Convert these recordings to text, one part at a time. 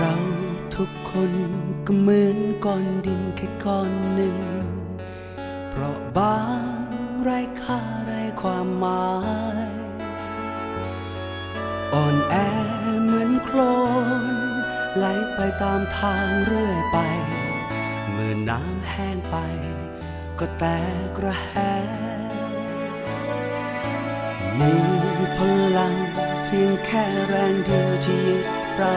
ราทุกคนก็เหมือนก้อนดินแค่ก้อนหนึ่ง เพราะบางไรค่าไรความหมาย อ่อนแอเหมือนโคลนไหลไปตามทางเรื่อยไป เมื่อน้ำแห้งไป ก็แตกระแหมีพลังเพียงแค่แรงเดียวที่เรา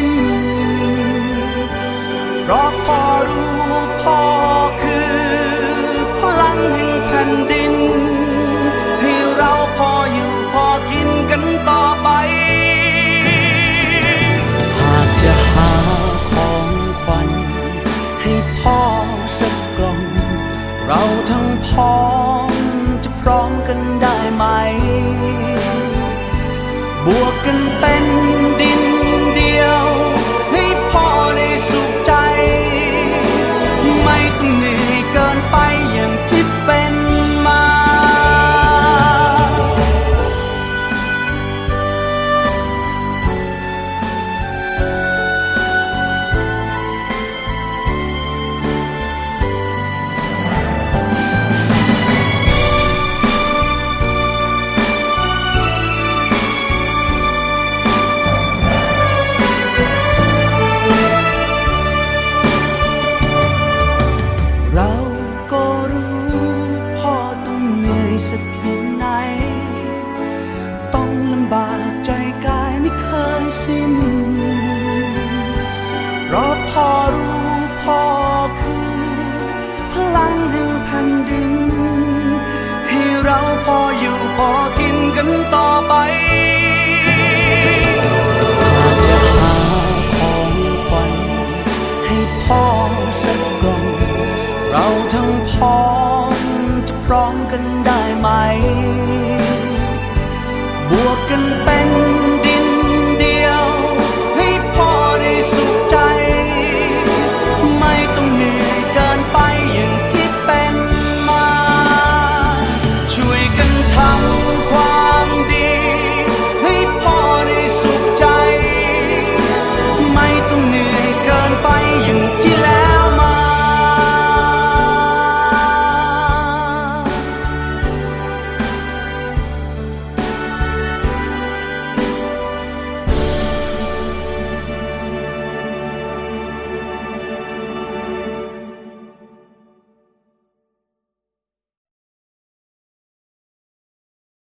น ราะพ่อรู้พ่อคือพลังแห่งแผ่นดิน ให้เราพออยู่พอกินกันต่อไป หากจะหาของขวัญให้พ่อสักกล่อง เราทั้งพ้องจะพร้อมกันได้ไหม บวกกันเป็น สิ้น เพราะพ่อรู้พ่อคือ พลังแห่งแผ่นดิน ให้เราพออยู่พอกินกันต่อไปอาจจะหาของขวัญให้พ่อสักกล่องเราทั้งพ้องจะพร้อมกันได้ไหม บวกกันเป็น